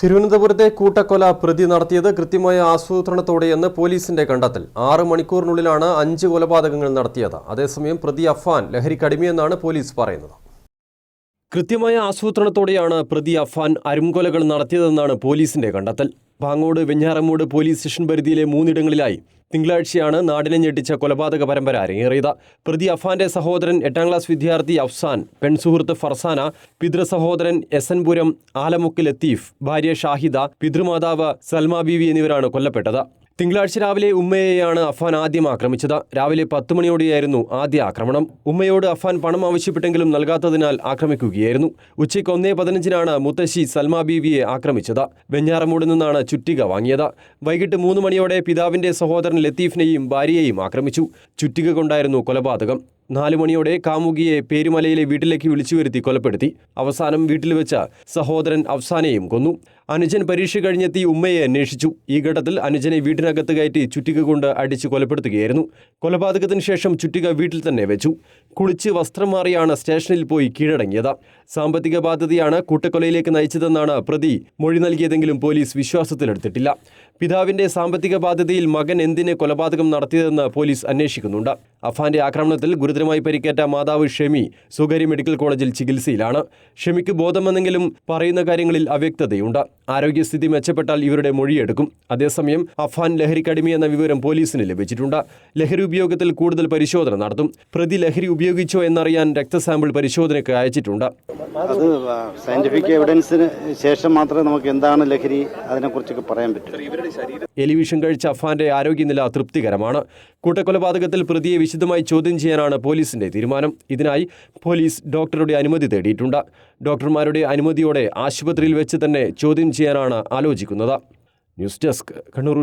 തിരുവനന്തപുരത്തെ കൂട്ടക്കൊല പ്രതി നടത്തിയത് കൃത്യമായ ആസൂത്രണത്തോടെയെന്ന് പോലീസിന്റെ കണ്ടെത്തൽ. ആറ് മണിക്കൂറിനുള്ളിലാണ് അഞ്ച് കൊലപാതകങ്ങൾ നടത്തിയത്. അതേസമയം പ്രതി അഫാൻ ലഹരിക്കടിമയെന്നാണ് പോലീസ് പറയുന്നത്. കൃത്യമായ ആസൂത്രണത്തോടെയാണ് പ്രതി അഫാൻ അരുംകൊലകൾ നടത്തിയതെന്നാണ് പോലീസിന്റെ കണ്ടെത്തൽ. പാങ്ങോട് വെഞ്ഞാറമ്മൂട് പോലീസ് സ്റ്റേഷൻ പരിധിയിലെ മൂന്നിടങ്ങളിലായി തിങ്കളാഴ്ചയാണ് നാടിനെ ഞെട്ടിച്ച കൊലപാതക പരമ്പര അരങ്ങേറിയത്. പ്രതി അഫാന്റെ സഹോദരൻ എട്ടാം ക്ലാസ് വിദ്യാർത്ഥി അഫ്സാൻ പെൺസുഹൃത്ത് ഫർസാന പിതൃസഹോദരൻ എസ് എൻ പുരം ആലമുക്ക് ലത്തീഫ് ഭാര്യ ഷാഹിദ പിതൃമാതാവ് സൽമാ ബീവി എന്നിവരാണ് കൊല്ലപ്പെട്ടത്. തിങ്കളാഴ്ച രാവിലെ ഉമ്മയെയാണ് അഫാൻ ആദ്യം ആക്രമിച്ചത്. രാവിലെ പത്ത് മണിയോടെയായിരുന്നു ആദ്യ ആക്രമണം. ഉമ്മയോട് അഫാൻ പണം ആവശ്യപ്പെട്ടെങ്കിലും നൽകാത്തതിനാൽ ആക്രമിക്കുകയായിരുന്നു. ഉച്ചയ്ക്ക് ഒന്നേ പതിനഞ്ചിനാണ് മുത്തശ്ശി സൽമ ബീവിയെ ആക്രമിച്ചത്. വെഞ്ഞാറമൂട് നിന്നാണ് ചുറ്റിക വാങ്ങിയത്. വൈകിട്ട് മൂന്ന് മണിയോടെ പിതാവിന്റെ സഹോദരൻ ലത്തീഫിനെയും ഭാര്യയെയും ആക്രമിച്ചു. ചുറ്റിക കൊണ്ടായിരുന്നു കൊലപാതകം. നാലു മണിയോടെ കാമുകിയെ പേരുമലയിലെ വീട്ടിലേക്ക് വിളിച്ചു വരുത്തി കൊലപ്പെടുത്തി. അവസാനം വീട്ടിൽ വെച്ച സഹോദരൻ അഫ്സാനെയും കൊന്നു. അനുജൻ പരീക്ഷ കഴിഞ്ഞെത്തി ഉമ്മയെ അന്വേഷിച്ചു. ഈ ഘട്ടത്തിൽ അനുജനെ വീട്ടിനകത്ത് കയറ്റി ചുറ്റിക കൊണ്ട് അടിച്ച് കൊലപ്പെടുത്തുകയായിരുന്നു. കൊലപാതകത്തിന് ശേഷം ചുറ്റിക വീട്ടിൽ തന്നെ വെച്ചു. കുളിച്ച് വസ്ത്രം മാറിയാണ് സ്റ്റേഷനിൽ പോയി കീഴടങ്ങിയത്. സാമ്പത്തിക ബാധ്യതയാണ് കൂട്ടക്കൊലയിലേക്ക് നയിച്ചതെന്നാണ് പ്രതി മൊഴി നൽകിയതെങ്കിലും പോലീസ് വിശ്വാസത്തിലെടുത്തിട്ടില്ല. പിതാവിന്റെ സാമ്പത്തിക ബാധ്യതയിൽ മകൻ എന്തിന് കൊലപാതകം നടത്തിയതെന്ന് പോലീസ് അന്വേഷിക്കുന്നുണ്ട്. അഫാന്റെ ആക്രമണത്തിൽ ഗുരുതരമായി പരിക്കേറ്റ മാതാവ് ഷെമി സ്വകാര്യ മെഡിക്കൽ കോളേജിൽ ചികിത്സയിലാണ്. ഷെമിക്ക് ബോധമെന്നെങ്കിലും പറയുന്ന കാര്യങ്ങളിൽ അവ്യക്തതയുണ്ട്. ആരോഗ്യസ്ഥിതി മെച്ചപ്പെട്ടാൽ ഇവരുടെ മൊഴിയെടുക്കും. അതേസമയം അഫാൻ ലഹരിക്കടിമയെന്ന വിവരം പോലീസിന് ലഭിച്ചിട്ടുണ്ട്. ലഹരി ഉപയോഗത്തിൽ കൂടുതൽ പരിശോധന നടത്തും. പ്രതി ലഹരി ഉപയോഗിച്ചോ എന്നറിയാൻ രക്തസാമ്പിൾ പരിശോധനയ്ക്ക് അയച്ചിട്ടുണ്ട്. അത് സയന്റിഫിക് എവിഡൻസിന് ശേഷം മാത്രമേ നമുക്ക് എന്താണ് ലഹരി അതിനെക്കുറിച്ചൊക്കെ പറയാൻ പറ്റൂ. എലിവിഷൻ കഴിച്ച അഫാന്റെ ആരോഗ്യനില തൃപ്തികരമാണ്. കൂട്ടക്കൊലപാതകത്തിൽ പ്രതിയെ വിശദമായി ചോദ്യം ചെയ്യാനാണ് പോലീസിന്റെ തീരുമാനം. ഇതിനായി പോലീസ് ഡോക്ടറുടെ അനുമതി തേടിയിട്ടുണ്ട്. ഡോക്ടർമാരുടെ അനുമതിയോടെ ആശുപത്രിയിൽ വെച്ച് തന്നെ ചോദ്യം ചെയ്യാനാണ് ആലോചിക്കുന്നത്. News desk Kannur